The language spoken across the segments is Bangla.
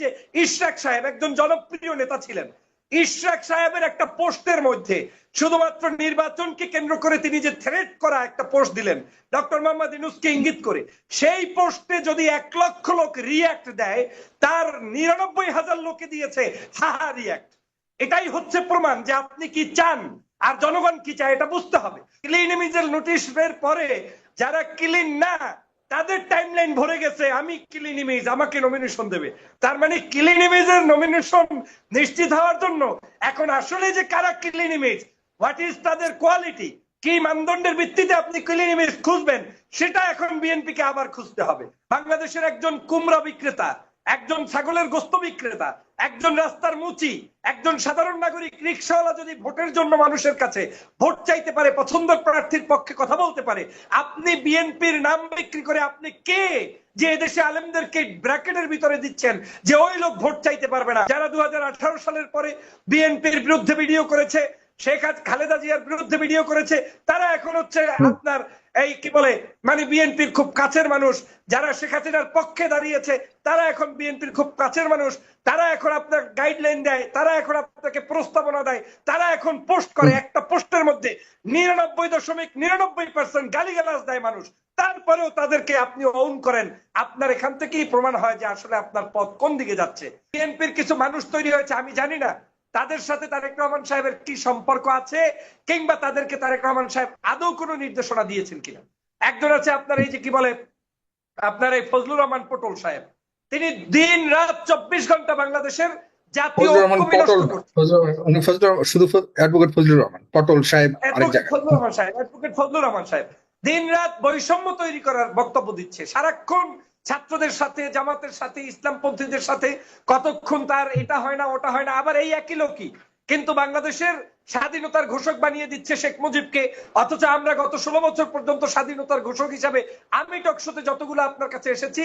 যে ইশরাক সাহেব একজন জনপ্রিয় নেতা ছিলেন, ইশরাক সাহেবের একটা পোস্টের মধ্যে শুধুমাত্র নির্বাচনকে কেন্দ্র করে তিনি যে থ্রেট করা একটা পোস্ট দিলেন, ডক্টর মোহাম্মদ ইনুসকে ইঙ্গিত করে, সেই পোস্টে যদি এক লক্ষ লোক রিয়াক্ট দেয়, তার নিরানব্বই হাজার লোকে দিয়েছে হাহা রিয়াক্ট এটাই হচ্ছে প্রমাণ যে আপনি কি চান আর জনগণ কি চায়, এটা বুঝতে হবে। ক্লিন নোটিশ বের পরে যারা ক্লিন না তাদের টাইমলাইন ভরে গেছে, আমি ক্লিন ইমেজ আমাকে নমিনেশন দেবে। তার মানে ক্লিন ইমেজের নমিনেশন নিশ্চিত হওয়ার জন্য এখন আসলে যে কারা ক্লিন ইমেজ হোয়াট ইজ তাদের কোয়ালিটি কি মানদণ্ডের ভিত্তিতে আপনি ক্লিন ইমেজ খুঁজবেন, সেটা এখন বিএনপিকে আবার খুঁজতে হবে। বাংলাদেশের একজন কুমড়া বিক্রেতা একজন ছাগলের গোস্ত বিক্রেতা, একজন রাস্তার মুচি, একজন সাধারণ নাগরিক রিক্সাওয়ালা যদি ভোটের জন্য মানুষের কাছে ভোট চাইতে পারে পছন্দের প্রার্থীর পক্ষে কথা বলতে পারে, আপনি বিএনপির নাম বিক্রি করে আপনি কে? যে এদেশে আলেমদেরকে ব্র্যাকেটের ভিতরে দিচ্ছেন, যে ওই লোক ভোট চাইতে পারবে না। যারা দু হাজার আঠারো সালের পরে বিএনপির বিরুদ্ধে ভিডিও করেছে শেখ খালেদা জিয়ার বিরুদ্ধে ভিডিও করেছে। তারা এখন হচ্ছে আপনার এই কি বলে মানে বিএনপির খুব কাছের মানুষ যারা শেখ হাসিনার পক্ষে দাঁড়িয়েছে তারা এখন বিএনপির খুব কাছের মানুষ তারা এখন আপনার গাইডলাইন দেয় তারা এখন আপনাকে প্রস্তাবনা দেয় তারা এখন পোস্ট করে একটা পোস্টের মধ্যে নিরানব্বই দশমিক নিরানব্বই পার্সেন্ট গালিগালাজ দেয় মানুষ। তারপরেও তাদেরকে আপনি অন করেন। আপনার এখান থেকেই প্রমাণ হয় যে আসলে আপনার পথ কোন দিকে যাচ্ছে। বিএনপির কিছু মানুষ তৈরি হয়েছে আমি জানি না। তাদের সাথে তারেক রহমান সাহেবের কি সম্পর্ক আছে? কিংবা তাদেরকে তারেক রহমান সাহেব আদৌ কোনো নির্দেশনা দিয়েছেন কিনা? একজন আছে আপনার এই যে কি বলে আপনার এই ফজলুর রহমান পটল সাহেব। তিনি দিন রাত চব্বিশ ঘণ্টা বাংলাদেশের জাতীয় ফজলুর শুধু অ্যাডভোকেট রহমান পটল সাহেব আরেক ফজলুর রহমান সাহেব অ্যাডভোকেট ফজলুর রহমান সাহেব। দিন রাত বৈষম্য তৈরি করার বক্তব্য দিচ্ছে। সারাক্ষণ ছাত্রদের সাথে, জামাতের সাথে, ইসলামপন্থীদের সাথে কতক্ষণ তার এটা হয় না, ওটা হয় না, আবার এই একই লোকই। কিন্তু বাংলাদেশের স্বাধীনতার ঘোষক বানিয়ে দিচ্ছে শেখ মুজিবকে, অথচ আমরা গত ষোলো বছর পর্যন্ত স্বাধীনতার ঘোষক হিসাবে আমি টকশোতে যতগুলো আপনার কাছে এসেছি,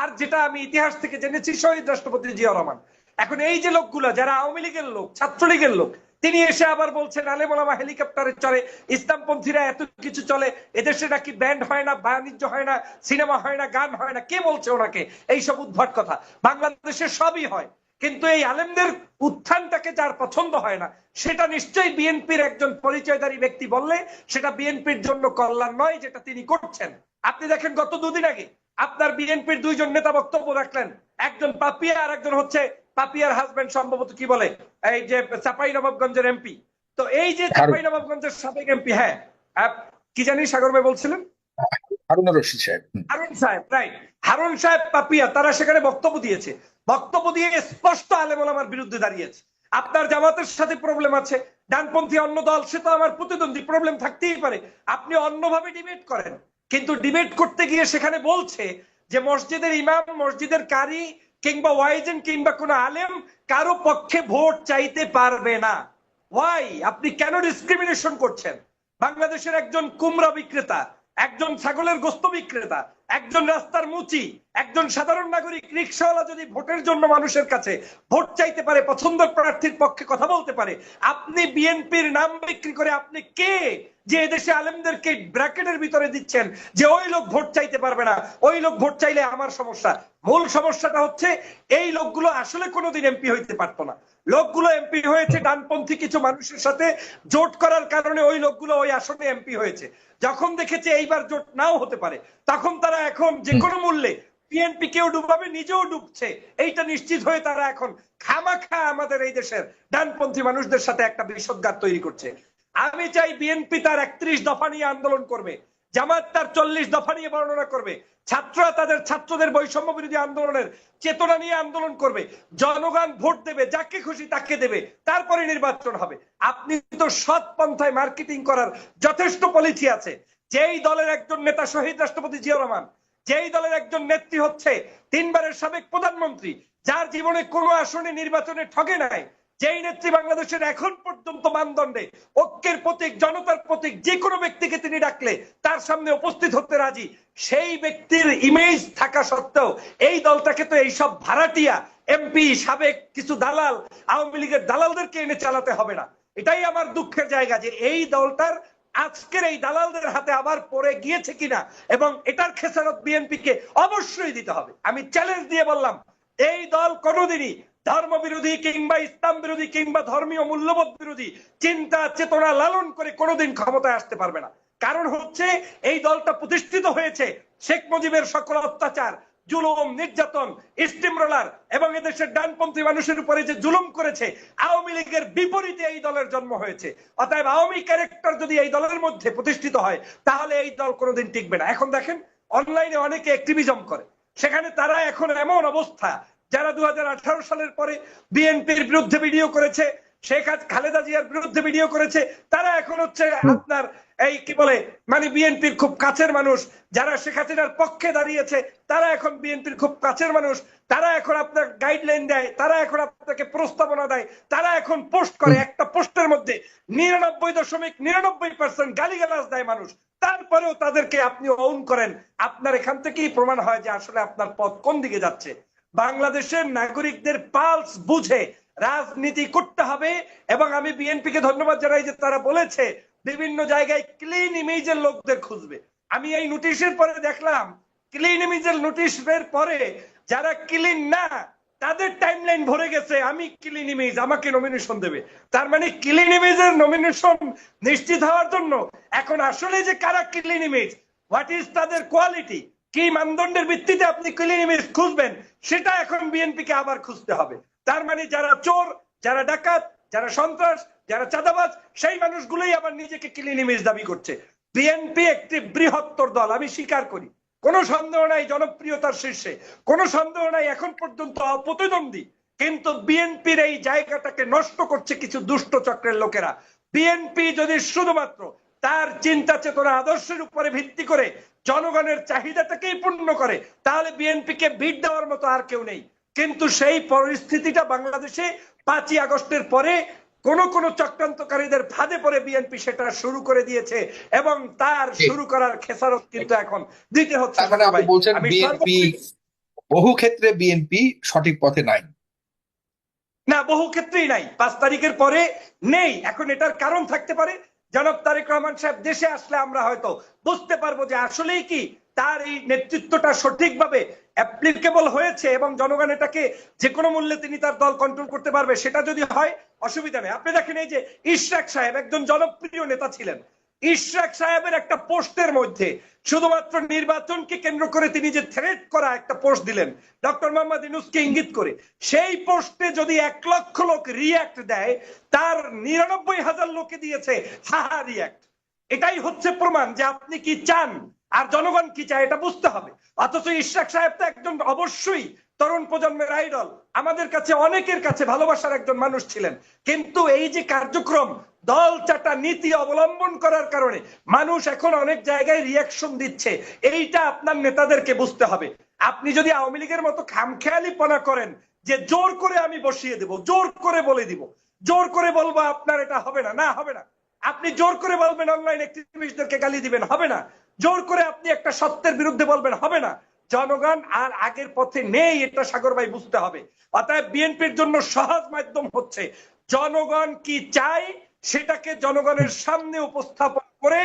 আর যেটা আমি ইতিহাস থেকে জেনেছি, শহীদ রাষ্ট্রপতি জিয়া রহমান। এখন এই যে লোকগুলা, যারা আওয়ামী লীগের লোক, ছাত্রলীগের লোক তিনি এসে আবার বলছেন আলেমোলামা হেলিকপ্টারে চলে ইসলামপন্থীরা এত কিছু চলে, এদেশে নাকি ব্যান্ড হয় না, বাণিজ্য হয় না, সিনেমা হয় না, গান হয় না, কে বলছে ওনাকে? এইসব উদ্ভট কথা। বাংলাদেশে সবই হয়, কিন্তু এই আলেমদের উত্থানটাকে যার পছন্দ হয় না, সেটা নিশ্চয়ই বিএনপির একজন পরিচয়ধারী ব্যক্তি বললে, সেটা বিএনপির জন্য কল্যাণ নয় যেটা তিনি করছেন। আপনি দেখেন, গত দুদিন আগে আপনার বিএনপির দুইজন নেতা বক্তব্য রাখলেন, একজন পাপিয়া আর একজন হচ্ছে পাপিয়ার হাজবেন্ড সম্ভবত কি বলে? এই যে চাপাই নবাবগঞ্জের এমপি তো এই যে চাপাই নবাবগঞ্জের সাবেক এমপি হ্যাঁ। কি জানি সাগর ভাই বলছিলেন? হারুন রশিদ সাহেব। হারুন সাহেব রাইট হারুন সাহেব পাপিয়া তারা সেখানে বক্তব্য দিয়েছে। বক্তব্য দিয়ে স্পষ্ট আলেমোলামার বিরুদ্ধে দাঁড়িয়েছে। আপনার জামাতের সাথে প্রবলেম আছে ডানপন্থী অন্য দল সে তো আমার প্রতিদ্বন্দ্বী প্রবলেম থাকতেই পারে। আপনি অন্যভাবে ডিবেট করেন। কিন্তু ডিবেট করতে গিয়ে সেখানে বলছে যে মসজিদের ইমাম মসজিদের কারি কিংবা ওয়াইজেন কিংবা কোন আলেম কারও পক্ষে ভোট চাইতে পারবে না। ওয়াই আপনি কেন ডিসক্রিমিনেশন করছেন? বাংলাদেশের একজন কুমড়া বিক্রেতা, একজন ছাগলের গোস্ত বিক্রেতা, একজন রাস্তার মুচি, একজন সাধারণ নাগরিক, রিক্সাওয়ালা যদি ভোটের জন্য মানুষের কাছে ভোট চাইতে পারে পছন্দের প্রার্থীর পক্ষে কথা বলতে পারে, আপনি বিএনপির নাম বিক্রি করে আপনি কে? যে এদেশে আলেমদেরকে ব্র্যাকেটের ভিতরে দিচ্ছেন যে ওই লোক ভোট চাইতে পারবে না ওই লোক ভোট চাইলে আমার সমস্যা। মূল সমস্যাটা হচ্ছে এই লোকগুলো আসলে কোনোদিন এমপি হইতে পারতো না। লোকগুলো এমপি হয়েছে ডানপন্থী কিছু মানুষের সাথে জোট করার কারণে ওই লোকগুলো ওই আসনে এমপি হয়েছে। যখন দেখেছে এইবার জোট নাও হতে পারে তখন তারা এখন যে কোনো মূল্যে বিএনপি কেউ ডুবাবে নিজেও ডুবছে। এইটা নিশ্চিত হয়ে তারা এখন খামাখা আমাদের এই দেশের ডানপন্থী মানুষদের সাথে একটা বিষদগার তৈরি করছে। আমি চাই বিএনপি তার একত্রিশ দফা নিয়ে আন্দোলন করবে, জামাত তার চল্লিশ দফা নিয়ে বর্ণনা করবে, ছাত্ররা তাদের ছাত্রদের বৈষম্য বিরোধী আন্দোলনের চেতনা নিয়ে আন্দোলন করবে, জনগণ ভোট দেবে, যাকে খুশি তাকে দেবে, তারপরে নির্বাচন হবে। আপনি তো সৎ পন্থায় মার্কেটিং করার যথেষ্ট পলিসি আছে। যেই দলের একজন নেতা শহীদ রাষ্ট্রপতি জিয়া রহমান, যেই দলের একজন নেত্রী হচ্ছে তিনবারের সাবেক প্রধানমন্ত্রী, যার জীবনে কোনো আসনে নির্বাচনে ঠগে নাই যেই নেত্রী বাংলাদেশের এখন পর্যন্ত মানদণ্ডে ঐক্যের প্রতীক, জনতার প্রতীক, যে কোনো ব্যক্তিকে তিনি ডাকলে তার সামনে উপস্থিত হতে রাজি। সেই ব্যক্তির ইমেজ থাকা সত্ত্বেও এই দলটাকে তো এইসব ভাড়াটিয়া এমপি, সাবেক কিছু দালাল, আওয়ামী লীগের দালালদেরকে এনে চালাতে হবে না। এটাই আমার দুঃখের জায়গা যে এই দলটার আজকের এই দালালদের হাতে আবার পড়ে গিয়েছে কিনা এবং এটার খেসারত বিএনপি কে অবশ্যই দিতে হবে। আমি চ্যালেঞ্জ দিয়ে বললাম, এই দল কোনোদিনই ধর্ম বিরোধী কিংবা ইসলাম বিরোধী কিংবা ধর্মীয় মূল্যবোধ বিরোধী চিন্তা, চেতনা লালন করে কোনোদিন ক্ষমতায় আসতে পারবে না। কারণ হচ্ছে এই দলটা প্রতিষ্ঠিত হয়েছে শেখ মুজিবের সকল অত্যাচার, জুলুম, নির্যাতন স্টিমরোলার এবং এদেশের ডানপন্থী মানুষের উপরে যে জুলুম করেছে, আওয়ামী লীগের বিপরীতে এই দলের জন্ম হয়েছে। অতএব আওয়ামী ক্যারেক্টার যদি এই দলের মধ্যে প্রতিষ্ঠিত হয়, তাহলে এই দল কোনোদিন টিকবে না। এখন দেখেন, অনলাইনে অনেকে অ্যাক্টিভিজম করে। সেখানে তারা এখন এমন অবস্থা যারা দু হাজার আঠারো সালের পরে বিএনপির বিরুদ্ধে ভিডিও করেছে শেখ খালেদা জিয়ার বিরুদ্ধে ভিডিও করেছে তারা এখন হচ্ছে আপনার এই কি বলে মানে বিএনপির খুব কাছের মানুষ যারা শেখ হাসিনার পক্ষে দাঁড়িয়েছে তারা এখন বিএনপির খুব কাছের মানুষ তারা এখন আপনার গাইডলাইন দেয় তারা এখন আপনাকে প্রস্তাবনা দেয় তারা এখন পোস্ট করে একটা পোস্টের মধ্যে নিরানব্বই দশমিক নিরানব্বই পার্সেন্ট গালিগালাজ দেয় মানুষ তারপরেও তাদেরকে আপনি অন করেন। আপনার এখান থেকেই প্রমাণ হয় যে আসলে আপনার পথ কোন দিকে যাচ্ছে। বাংলাদেশের নাগরিকদের পালস বুঝে রাজনীতি করতে হবে এবং আমি বিএনপি কে ধন্যবাদ জানাই যে তারা বলেছে বিভিন্ন জায়গায় ক্লিন ইমেজের লোকদের খুঁজবে। আমি এই নোটিশের পরে দেখলাম ক্লিন ইমেজের নোটিশ বের পরে যারা ক্লিন না, তাদের টাইমলাইন ভরে গেছে, আমি ক্লিন ইমেজ আমাকে নমিনেশন দেবে। তার মানে ক্লিন ইমেজের নমিনেশন নিশ্চিত হওয়ার জন্য এখন আসলে যে কারা ক্লিন ইমেজ হোয়াট ইজ তাদের কোয়ালিটি কি মানদণ্ডের ভিত্তিতে আপনি ক্লিন খুঁজবেন, সেটা এখন বিএনপি কে আবার খুঁজতে হবে। তার মানে যারা চোর, যারা ডাকাত, যারা সন্ত্রাস, যারা চাঁদাবাজ, সেই মানুষগুলোই আবার নিজেকে ক্লিন ইমেজ দাবি করছে। বিএনপি একটি বৃহত্তর দল, আমি স্বীকার করি। কোনো সন্দেহ নাই জনপ্রিয়তার শীর্ষে। কোনো সন্দেহ নাই এখন পর্যন্ত অপ্রতিদ্বন্দ্বী। কিন্তু বিএনপির এই জায়গাটাকে নষ্ট করছে কিছু দুষ্ট চক্রের লোকেরা। বিএনপি যদি শুধুমাত্র তার চিন্তা চেতনা আদর্শের উপরে ভিত্তি করে জনগণের চাহিদাটাকেই পূর্ণ করে তাহলে বিএনপিকে বিট দেওয়ার মতো আর কেউ নেই। কিন্তু সেই পরিস্থিতিটা বাংলাদেশে পাঁচই আগস্টের পরে কোন কোন চক্রান্তকারীদের ফাঁদে পড়ে বিএনপি সেটা শুরু করে দিয়েছে এবং তার শুরু করার খেসারত কিন্তু এখন দিতে হচ্ছে বহু ক্ষেত্রে বিএনপি সঠিক পথে নাই। না বহু ক্ষেত্রেই নাই। পাঁচ তারিখের পরে নেই। এখন এটার কারণ থাকতে পারে। জনাব তারেক রহমান সাহেব দেশে আসলে আমরা হয়তো বুঝতে পারব যে আসলেই কি তার এই নেতৃত্বটা সঠিকভাবে অ্যাপ্লিকেবল হয়েছে এবং জনগণ এটাকে যে কোনো মূল্যে তিনি তার দল কন্ট্রোল করতে পারবে, সেটা যদি হয়, অসুবিধা নেই। আপনি দেখেন এই যে ইশরাক সাহেব একজন জনপ্রিয় নেতা ছিলেন। ইশরাক সাহেবের একটা পোস্টের মধ্যে শুধুমাত্র নির্বাচনকে কেন্দ্র করে তিনি যে থ্রেট করা একটা পোস্ট দিলেন, ডক্টর মোহাম্মদ ইনুসকে ইঙ্গিত করে, সেই পোস্টে যদি এক লক্ষ লোক রিয়াক্ট দেয়, তার নিরানব্বই হাজার লোকে দিয়েছে হাহা রিয়াক্ট এটাই হচ্ছে প্রমাণ যে আপনি কি চান, আর জনগণ কি চায়, এটা বুঝতে হবে। অথচ ইশরাক সাহেব তো একজন অবশ্যই তরুণ প্রজন্মের আইডল আমাদের কাছে অনেকের কাছে ভালোবাসার একজন মানুষ ছিলেন। কিন্তু এই যে কার্যক্রম, দল চাটা নীতি অবলম্বন করার কারণে মানুষ এখন অনেক জায়গায় রিয়াকশন দিচ্ছে। এইটা আপনার নেতাদেরকে বুঝতে হবে। আপনি যদি আওয়ামী লীগের মতো খামখেয়ালিপনা করেন যে জোর করে আমি বসিয়ে দেব, জোর করে বলে দিব, জোর করে বলব আপনার এটা হবে না না হবে না। আপনি জোর করে বলবেন অনলাইন অ্যাক্টিভিস্টদেরকে গালি দিবেন, হবে না। জোর করে আপনি একটা সত্যের বিরুদ্ধে বলবেন, হবে না। জনগণ আর আগের পথে নেই এটা সাগর ভাই বুঝতে হবে। অতএব বিএনপির জন্য সহজ মাধ্যম হচ্ছে জনগণ কি চায় সেটাকে জনগণের সামনে উপস্থাপন করে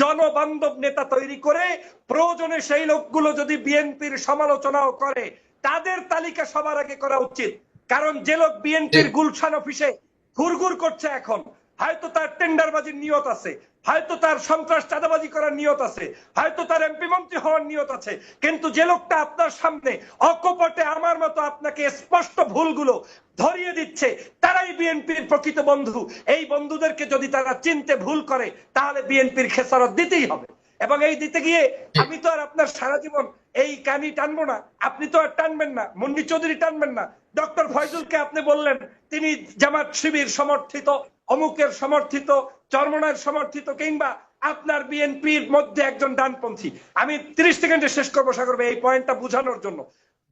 জনবান্ধব নেতা তৈরি করে প্রয়োজনে সেই লোকগুলো যদি বিএনপির সমালোচনাও করে তাদের তালিকা সবার আগে করা উচিত। কারণ যে লোক বিএনপির গুলশান অফিসে ঘুরঘুর করছে এখন হয়তো তার টেন্ডারবাজির নিয়ত আছে। হয়তো তার সন্ত্রাস চাঁদাবাজি করার নিয়ত আছে। হয়তো তার এমপি মন্ত্রী হওয়ার নিয়ত আছে। কিন্তু যে লোকটা আপনার সামনে অকপটে আমার মতো আপনাকে স্পষ্ট ভুলগুলো ধরিয়ে দিচ্ছে, তারাই বিএনপির প্রকৃত বন্ধু। এই বন্ধুদেরকে যদি তারা চিনতে ভুল করে, তাহলে বিএনপির খেসারত দিতেই হবে। এবং এই দিতে গিয়ে আমি তো আর আপনার সারা জীবন এই কানি টানবো না। আপনি তো আর টানবেন না। মুন্নি চৌধুরী টানবেন না। ডক্টর ফয়জুলকে আপনি বললেন, তিনি জামাত শিবির সমর্থিত। অমুকের সমর্থিত, চরমনার সমর্থিত কিংবা আপনার বিএনপির মধ্যে একজন ডানপন্থী। আমি তিরিশ সেকেন্ডে শেষ করব, সাগর এই পয়েন্টটা বোঝানোর জন্য।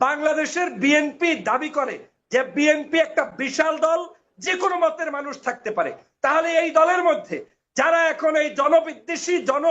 বাংলাদেশের বিএনপি দাবি করে যে বিএনপি একটা বিশাল দল যে কোনো মতের মানুষ থাকতে পারে। তাহলে এই দলের মধ্যে যারা এখন এই জনবিদ্বেষী জন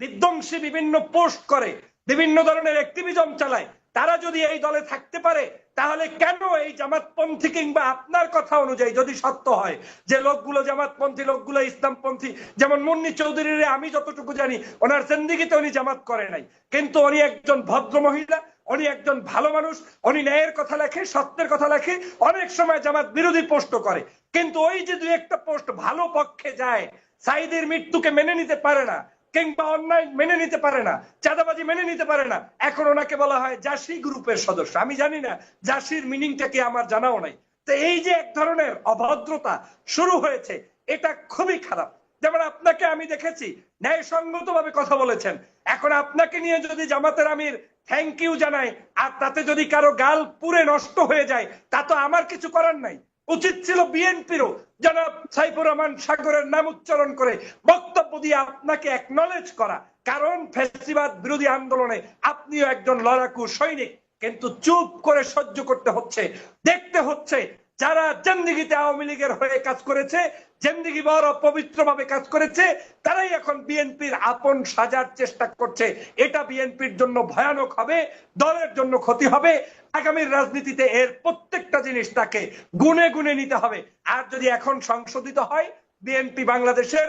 বিধ্বংসী বিভিন্ন পোস্ট করে, বিভিন্ন ধরনের অ্যাক্টিভিজম চালায়, তারা যদি এই দলে থাকতে পারে তাহলে কেন এই জামাতপন্থী কিংবা আপনার কথা অনুযায়ী যদি সত্য হয় যে লোকগুলো জামাতপন্থী, লোকগুলো ইসলামপন্থী, যেমন মুন্নি চৌধুরীর আমি যতটুকু জানি, ওনার জিন্দিগিতে উনি জামাত করে নাই। কিন্তু উনি একজন ভদ্র মহিলা, উনি একজন ভালো মানুষ, উনি ন্যায়ের কথা লেখে, সত্যের কথা লেখে, অনেক সময় জামাত বিরোধী পোস্ট করে। কিন্তু ওই যে দুই একটা পোস্ট ভালো পক্ষে যায় সাইদের মৃত্যুকে মেনে নিতে পারে না কিংবা অন্যায় মেনে নিতে পারে না, চাঁদাবাজি মেনে নিতে পারে না। এখন ওনাকে বলা হয় জাসি গ্রুপের সদস্য। আমি জানি না জাসির মিনিংটা কি, আমার জানাও নাই। তো এই যে এক ধরনের অভদ্রতা শুরু হয়েছে, এটা খুবই খারাপ। যেমন আপনাকে আমি দেখেছি ন্যায়সঙ্গত ভাবে কথা বলেছেন। এখন আপনাকে নিয়ে যদি জামাতের আমির থ্যাংক ইউ জানাই আর তাতে যদি কারও গাল পুরে নষ্ট হয়ে যায়, তা তো আমার কিছু করার নাই। উচিত ছিল বিএনপিরও জনাব সাইফুর রহমান সাগরের নাম উচ্চারণ করে বক্তব্য দিয়ে আপনাকে একনলেজ করা। কারণ ফেসিবাদ বিরোধী আন্দোলনে আপনিও একজন লড়াকু সৈনিক, কিন্তু চুপ করে সহ্য করতে হচ্ছে, দেখতে হচ্ছে যারা জেন্দিগিতে আওয়ামী লীগের হয়ে কাজ করেছে, জেন্দিগি বড় পবিত্র ভাবে কাজ করেছে, তারাই এখন বিএনপির আপন সাজার চেষ্টা করছে। এটা বিএনপির জন্য ভয়ানক হবে, দলের জন্য ক্ষতি হবে। আগামীর রাজনীতিতে এর প্রত্যেকটা জিনিস তাকে গুনে গুনে নিতে হবে। আর যদি এখন সংশোধিত হয়, বিএনপি বাংলাদেশের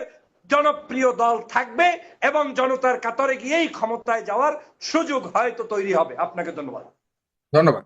জনপ্রিয় দল থাকবে এবং জনতার কাতরে গিয়েই ক্ষমতায় যাওয়ার সুযোগ হয়তো তৈরি হবে। আপনাকে ধন্যবাদ। ধন্যবাদ।